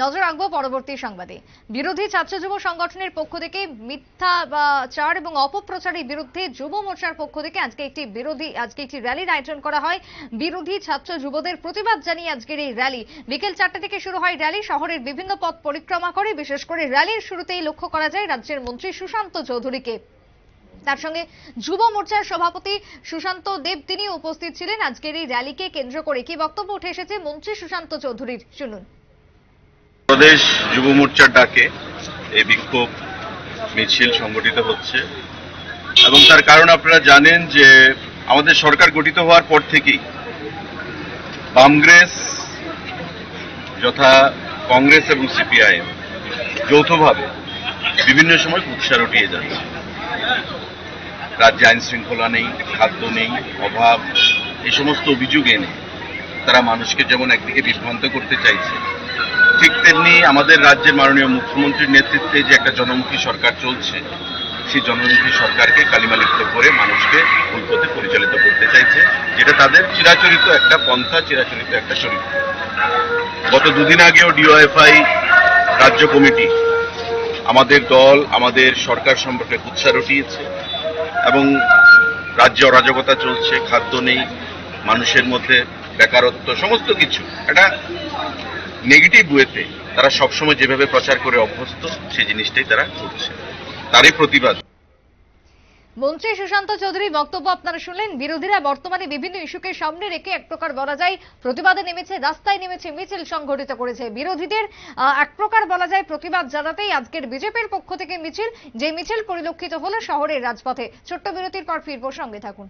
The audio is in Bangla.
নজর রাখব পরবর্তী সংবাদে। বিরোধী ছাত্র যুব সংগঠনের পক্ষ থেকে মিথ্যা চার এবং অপপ্রচারের বিরুদ্ধে যুব মোর্চার পক্ষ থেকে আজকে একটি বিরোধী, আজকে একটি র্যালির আয়োজন করা হয়। বিরোধী ছাত্র যুবদের প্রতিবাদ জানিয়ে আজকের এই র্যালি। বিকেল চারটা থেকে শুরু হয় র্যালি, শহরের বিভিন্ন পথ পরিক্রমা করে, বিশেষ করে র্যালির শুরুতেই লক্ষ্য করা যায় রাজ্যের মন্ত্রী সুশান্ত চৌধুরীকে। তার সঙ্গে যুব মোর্চার সভাপতি সুশান্ত দেব তিনি উপস্থিত ছিলেন। আজকের এই র্যালিকে কেন্দ্র করে কি বক্তব্য উঠে এসেছে মন্ত্রী সুশান্ত চৌধুরীর, শুনুন। প্রদেশ যুব মোর্চার ডাকে এই বিক্ষোভ মিছিল সংগঠিত হচ্ছে। এবং তার কারণ আপনারা জানেন যে আমাদের সরকার গঠিত হওয়ার পর থেকেই বামগ্রেস যথা কংগ্রেস এবং সিপিআইএম যৌথভাবে বিভিন্ন সময় কুৎসা রটিয়ে যাচ্ছে। রাজ্যে আইন শৃঙ্খলা নেই, খাদ্য নেই, অভাব, এই সমস্ত অভিযোগ এনে তারা মানুষকে যেমন একদিকে বিভ্রান্ত করতে চাইছে, ঠিক তেমনি আমাদের রাজ্যের মাননীয় মুখ্যমন্ত্রীর নেতৃত্বে যে একটা জনমুখী সরকার চলছে, সেই জনমুখী সরকারকে কালিমালিপ্ত করে মানুষকে ভুল পথে পরিচালিত করতে চাইছে, যেটা তাদের চিরাচরিত একটা পন্থা, চিরাচরিত একটা চরিত্র। গত দুদিন আগেও ডিওএফআই রাজ্য কমিটি আমাদের দল, আমাদের সরকার সম্পর্কে উৎসাহ রটিয়েছে এবং রাজ্যে অরাজকতা চলছে, খাদ্য নেই, মানুষের মধ্যে বেকারত্ব, সমস্ত কিছু এটা নেগেটিভ ওয়েতে তারা সবসময় যেভাবে প্রচার করে অভ্যস্ত, সেই জিনিসটাই তারা করছে। তারই প্রতিবাদ। মন্ত্রী সুশান্ত চৌধুরী বক্তব্য আপনারা শুনলেন। বিরোধীরা বর্তমানে বিভিন্ন ইস্যুকে সামনে রেখে এক প্রকার বলা যায় প্রতিবাদে নেমেছে, রাস্তায় নেমেছে মিছিল সংগঠিত করেছে। বিরোধীদের এক প্রকার বলা যায় প্রতিবাদ জানাতেই আজকের বিজেপির পক্ষ থেকে মিছিল, যে মিছিল পরিলক্ষিত হলো শহরের রাজপথে। ছোট্ট বিরতির পর ফিরবো, সঙ্গে থাকুন।